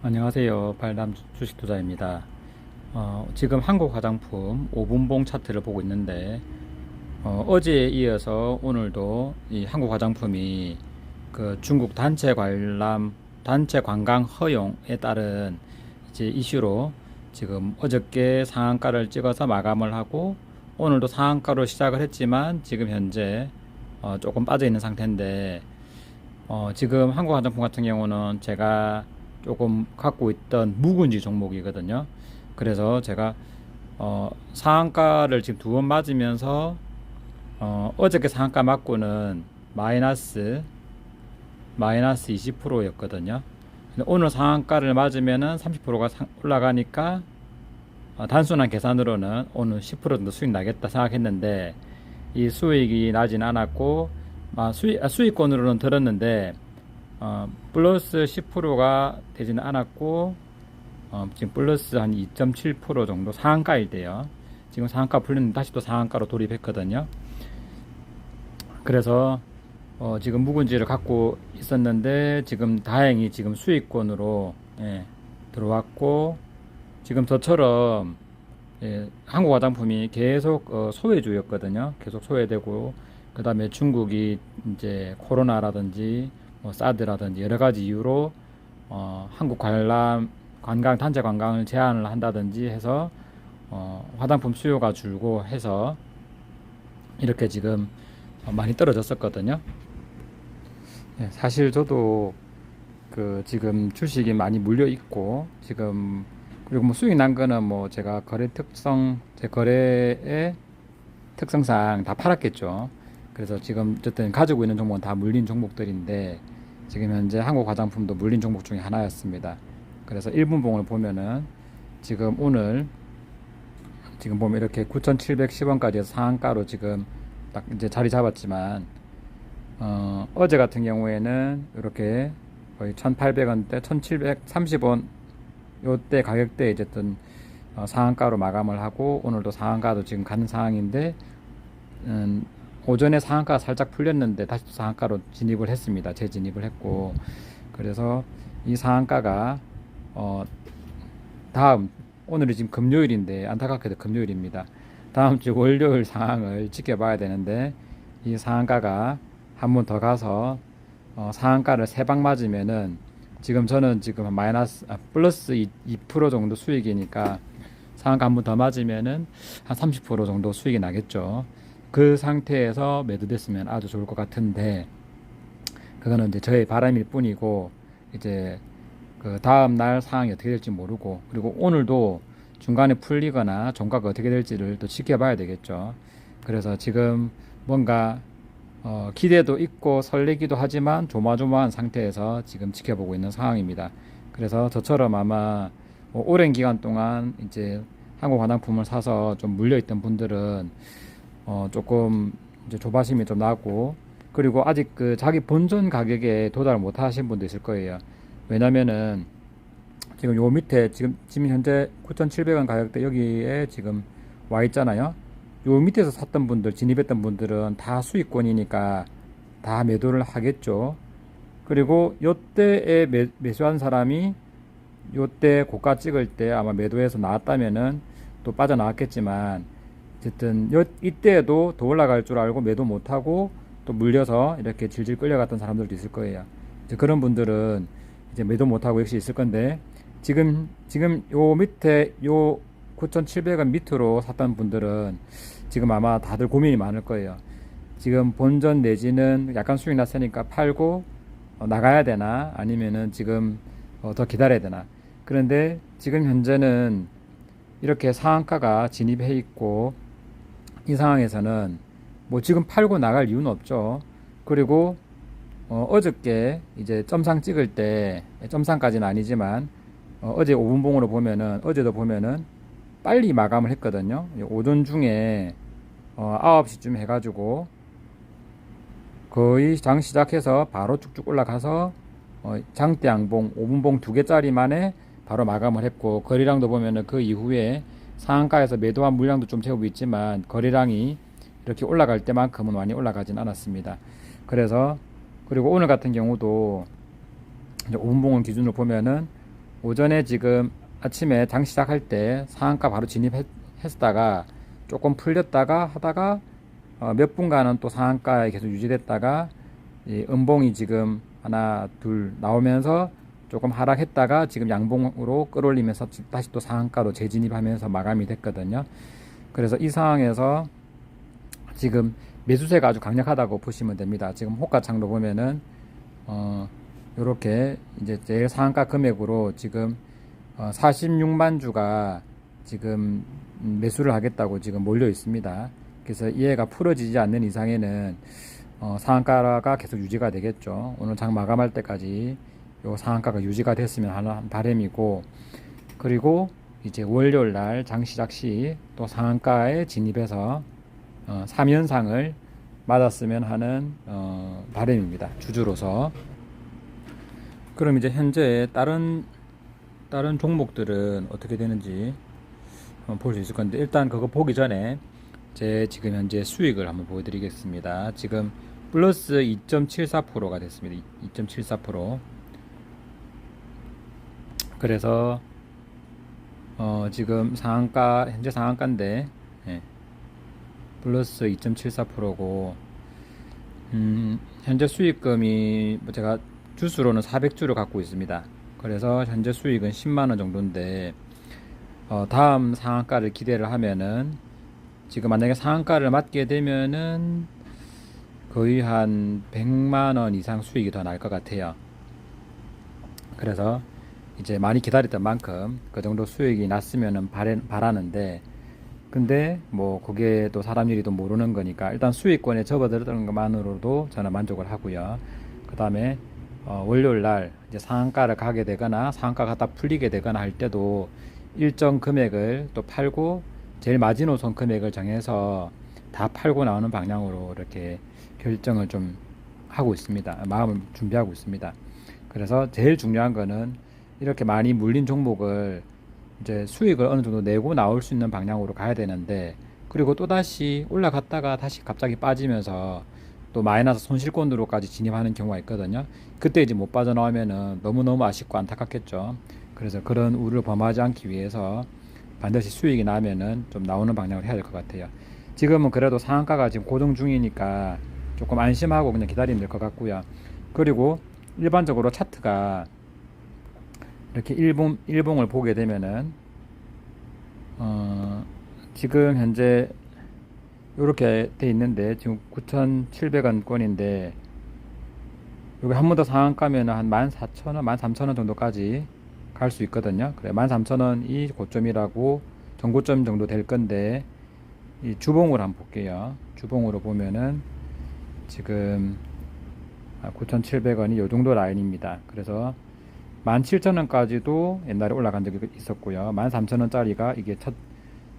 안녕하세요. 발담 주식 투자입니다. 어, 지금 한국 화장품 5분봉 차트를 보고 있는데 어, 제에 이어서 오늘도 이 한국 화장품이 그 중국 단체 관람 단체 관광 허용에 따른 이제 이슈로 지금 어저께 상한가를 찍어서 마감을 하고 오늘도 상한가로 시작을 했지만 지금 현재 어, 조금 빠져 있는 상태인데 어, 지금 한국 화장품 같은 경우는 제가 조금 갖고 있던 묵은지 종목이거든요. 그래서 제가 어, 상한가를 지금 두 번 맞으면서 어, 어저께 상한가 맞고는 마이너스 마이너스 20%였거든요. 오늘 상한가를 맞으면은 30%가 올라가니까 어, 단순한 계산으로는 오늘 10% 정도 수익 나겠다 생각했는데 이 수익이 나진 않았고 아, 수익, 아, 수익권으로는 들었는데 어, 플러스 10%가 되지는 않았고 어, 지금 플러스 한 2.7% 정도 상한가일 때요. 지금 상한가 풀렸는데 다시 또 상한가로 돌입했거든요. 그래서 어, 지금 묵은지를 갖고 있었는데 지금 다행히 지금 수익권으로 예, 들어왔고 지금 저처럼 예, 한국 화장품이 계속 어, 소외주였거든요. 계속 소외되고 그 다음에 중국이 이제 코로나라든지 뭐 사드라든지 여러 가지 이유로 어, 한국 관람 관광 단체 관광을 제한을 한다든지 해서 어, 화장품 수요가 줄고 해서 이렇게 지금 많이 떨어졌었거든요. 예, 사실 저도 그 지금 주식이 많이 물려 있고 지금 그리고 뭐 수익 난 거는 뭐 제가 거래 특성 제 거래의 특성상 다 팔았겠죠. 그래서 지금 어쨌든 가지고 있는 종목은 다 물린 종목들인데 지금 현재 한국 화장품도 물린 종목 중에 하나였습니다. 그래서 1분봉을 보면은 지금 오늘 지금 보면 이렇게 9,710원까지 해서 상한가로 지금 딱 이제 자리 잡았지만 어, 어제 같은 경우에는 이렇게 거의 1,800원대, 1,730원 요때 가격대 어쨌든 어, 상한가로 마감을 하고 오늘도 상한가도 지금 가는 상황인데 음, 오전에 상한가가 살짝 풀렸는데 다시 또 상한가로 진입을 했습니다. 재진입을 했고 그래서 이 상한가가 어 다음 오늘이 지금 금요일인데 안타깝게도 금요일입니다. 다음 주 월요일 상황을 지켜봐야 되는데 이 상한가가 한 번 더 가서 어 상한가를 세 방 맞으면은 지금 저는 지금 마이너스 아, 플러스 2, 2% 정도 수익이니까 상한가 한 번 더 맞으면은 한 30% 정도 수익이 나겠죠. 그 상태에서 매도됐으면 아주 좋을 것 같은데 그거는 이제 저의 바람일 뿐이고 이제 그 다음 날 상황이 어떻게 될지 모르고 그리고 오늘도 중간에 풀리거나 종가가 어떻게 될지를 또 지켜봐야 되겠죠. 그래서 지금 뭔가 어, 기대도 있고 설레기도 하지만 조마조마한 상태에서 지금 지켜보고 있는 상황입니다. 그래서 저처럼 아마 뭐 오랜 기간 동안 이제 한국 화장품을 사서 좀 물려있던 분들은 어 조금 이제 조바심이 좀 나고 그리고 아직 그 자기 본전 가격에 도달을 못 하신 분도 있을 거예요. 왜냐면은 지금 요 밑에 지금 지금 현재 9,700원 가격대 여기에 지금 와 있잖아요. 요 밑에서 샀던 분들 진입했던 분들은 다 수익권이니까 다 매도를 하겠죠. 그리고 요때에 매, 매수한 사람이 요때 고가 찍을 때 아마 매도해서 나왔다면은 또 빠져나왔겠지만 어쨌든 요, 이때에도 더 올라갈 줄 알고 매도 못하고 또 물려서 이렇게 질질 끌려갔던 사람들도 있을 거예요. 이제 그런 분들은 이제 매도 못하고 역시 있을 건데 지금 지금 요 밑에 요 9,700원 밑으로 샀던 분들은 지금 아마 다들 고민이 많을 거예요. 지금 본전 내지는 약간 수익 났으니까 팔고 어, 나가야 되나 아니면은 지금 어, 더 기다려야 되나. 그런데 지금 현재는 이렇게 상한가가 진입해 있고 이 상황에서는 뭐 지금 팔고 나갈 이유는 없죠. 그리고 어, 어저께 이제 점상 찍을 때 점상까지는 아니지만 어, 어제 5분봉으로 보면은 어제도 보면은 빨리 마감을 했거든요. 오전 중에 어, 9시쯤 해가지고 거의 장 시작해서 바로 쭉쭉 올라가서 어, 장대 양봉 5분봉 두 개짜리만에 바로 마감을 했고 거리량도 보면은 그 이후에 상한가에서 매도한 물량도 좀 채우고 있지만 거래량이 이렇게 올라갈 때만큼은 많이 올라가진 않았습니다. 그래서 그리고 오늘 같은 경우도 이제 5분봉을 기준으로 보면은 오전에 지금 아침에 장 시작할 때 상한가 바로 진입했다가 조금 풀렸다가 하다가 어, 몇 분간은 또 상한가에 계속 유지됐다가 이 음봉이 지금 하나 둘 나오면서 조금 하락했다가 지금 양봉으로 끌어올리면서 지- 다시 또 상한가로 재진입하면서 마감이 됐거든요. 그래서 이 상황에서 지금 매수세가 아주 강력하다고 보시면 됩니다. 지금 호가창로 보면은 어 요렇게 이제 제일 상한가 금액으로 지금 어 46만 주가 지금 음, 매수를 하겠다고 지금 몰려 있습니다. 그래서 이해가 풀어지지 않는 이상에는 어 상한가가 계속 유지가 되겠죠. 오늘 장 마감할 때까지 요 상한가가 유지가 됐으면 하는 바람이고 그리고 이제 월요일 날 장 시작 시 또 상한가에 진입해서 어, 3연상을 맞았으면 하는 어, 바람입니다. 주주로서. 그럼 이제 현재 다른 다른 종목들은 어떻게 되는지 볼 수 있을 건데 일단 그거 보기 전에 제 지금 현재 수익을 한번 보여드리겠습니다. 지금 플러스 2.74%가 됐습니다. 2.74%. 그래서 어, 지금 상한가 현재 상한가인데 예, 플러스 2.74%고 음, 현재 수익금이 뭐 제가 주수로는 400주를 갖고 있습니다. 그래서 현재 수익은 10만 원 정도인데 어, 다음 상한가를 기대를 하면은 지금 만약에 상한가를 맞게 되면은 거의 한 100만 원 이상 수익이 더 날 것 같아요. 그래서 이제 많이 기다렸던 만큼 그 정도 수익이 났으면은 바래, 바라는데 근데 뭐 그게 또 사람 일이 또 모르는 거니까 일단 수익권에 접어들었던 것만으로도 저는 만족을 하고요. 그 다음에 어, 월요일 날 이제 상한가를 가게 되거나 상한가가 딱 풀리게 되거나 할 때도 일정 금액을 또 팔고 제일 마지노선 금액을 정해서 다 팔고 나오는 방향으로 이렇게 결정을 좀 하고 있습니다. 마음을 준비하고 있습니다. 그래서 제일 중요한 거는 이렇게 많이 물린 종목을 이제 수익을 어느 정도 내고 나올 수 있는 방향으로 가야 되는데 그리고 또 다시 올라갔다가 다시 갑자기 빠지면서 또 마이너스 손실권으로까지 진입하는 경우가 있거든요. 그때 이제 못 빠져나오면은 너무너무 아쉽고 안타깝겠죠. 그래서 그런 우려를 범하지 않기 위해서 반드시 수익이 나면은 좀 나오는 방향으로 해야 될 것 같아요. 지금은 그래도 상한가가 지금 고정 중이니까 조금 안심하고 그냥 기다리면 될 것 같고요. 그리고 일반적으로 차트가 이렇게 일봉 일봉을 보게 되면은 어 지금 현재 이렇게 돼 있는데 지금 9,700원 권인데 여기 한 번 더 상한 가면 한 14,000원, 13,000원 정도까지 갈 수 있거든요. 그래 13,000원이 고점이라고 전고점 정도 될 건데 이 주봉을 한번 볼게요. 주봉으로 보면은 지금 9,700원이 요 정도 라인입니다. 그래서 17,000원까지도 옛날에 올라간 적이 있었고요. 13,000원짜리가 이게 첫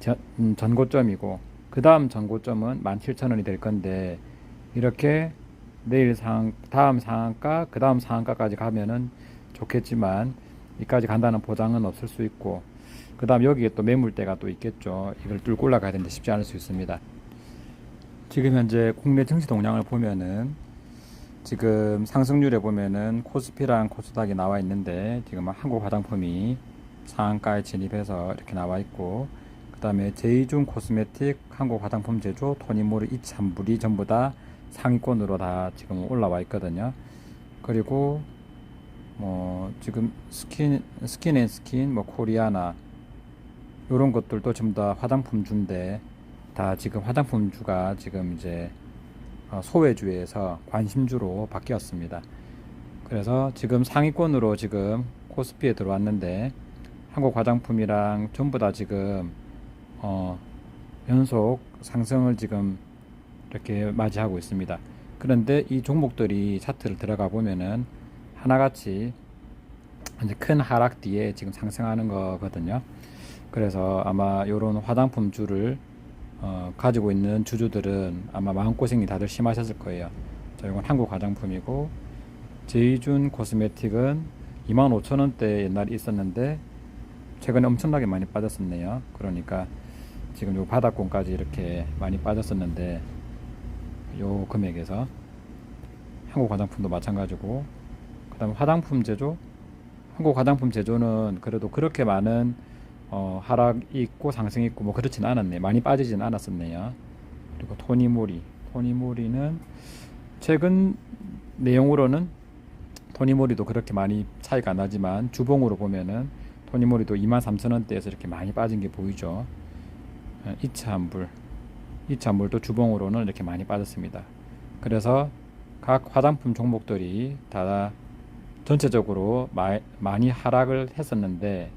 전, 음, 전고점이고 그 다음 전고점은 17,000원이 될 건데 이렇게 내일 상 다음 상한가 그 다음 상한가까지 가면은 좋겠지만 이까지 간다는 보장은 없을 수 있고 그 다음 여기에 또 매물대가 또 있겠죠 이걸 뚫고 올라가야 되는데 쉽지 않을 수 있습니다 지금 현재 국내 증시 동향을 보면은 지금 상승률에 보면은 코스피랑 코스닥이 나와 있는데 지금 한국 화장품이 상한가에 진입해서 이렇게 나와 있고 그 다음에 제이준 코스메틱, 한국 화장품 제조, 토니모르 이 찬물이 전부 다 상위권으로 다 지금 올라와 있거든요. 그리고 뭐 지금 스킨 스킨앤스킨, 뭐 코리아나 이런 것들도 전부 다 화장품 주인데 다 지금 화장품 주가 지금 이제 어, 소외주에서 관심주로 바뀌었습니다. 그래서 지금 상위권으로 지금 코스피에 들어왔는데 한국 화장품이랑 전부 다 지금 어, 연속 상승을 지금 이렇게 맞이하고 있습니다. 그런데 이 종목들이 차트를 들어가 보면은 하나같이 이제 큰 하락 뒤에 지금 상승하는 거거든요. 그래서 아마 이런 화장품 주를 어, 가지고 있는 주주들은 아마 마음고생이 다들 심하셨을 거예요. 자, 이건 한국 화장품이고 제이준 코스메틱은 25,000원대 옛날에 있었는데 최근에 엄청나게 많이 빠졌었네요. 그러니까 지금 요 바닥권까지 이렇게 많이 빠졌었는데 요 금액에서 한국 화장품도 마찬가지고 그다음에 화장품 제조 한국 화장품 제조는 그래도 그렇게 많은 어, 하락이 있고 상승이 있고 뭐 그렇진 않았네. 많이 빠지진 않았었네요. 그리고 토니모리, 토니모리는 최근 내용으로는 토니모리도 그렇게 많이 차이가 안 나지만 주봉으로 보면은 토니모리도 23,000원대에서 이렇게 많이 빠진 게 보이죠. 어, 이차한불, 이차한불도 주봉으로는 이렇게 많이 빠졌습니다. 그래서 각 화장품 종목들이 다 전체적으로 마, 많이 하락을 했었는데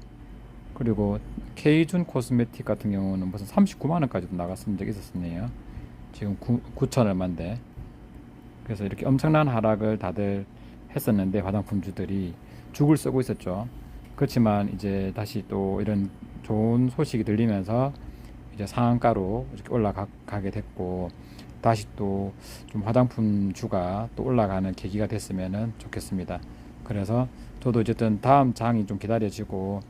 그리고 K준 코스메틱 같은 경우는 무슨 39만 원까지도 나갔던 적이 있었네요. 지금 9, 9천 얼마인데 그래서 이렇게 엄청난 하락을 다들 했었는데 화장품주들이 죽을 쓰고 있었죠. 그렇지만 이제 다시 또 이런 좋은 소식이 들리면서 이제 상한가로 이렇게 올라가게 됐고 다시 또 좀 화장품 주가 또 올라가는 계기가 됐으면 좋겠습니다. 그래서 저도 어쨌든 다음 장이 좀 기다려지고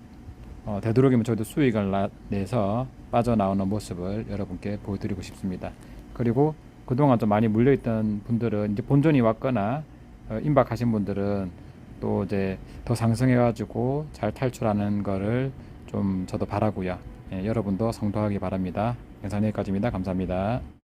어, 되도록이면 저도 수익을 나- 내서 빠져나오는 모습을 여러분께 보여드리고 싶습니다. 그리고 그동안 좀 많이 물려있던 분들은 이제 본전이 왔거나 어, 임박하신 분들은 또 이제 더 상승해가지고 잘 탈출하는 거를 좀 저도 바라고요. 예, 여러분도 성도하기 바랍니다. 영상 여기까지입니다. 감사합니다.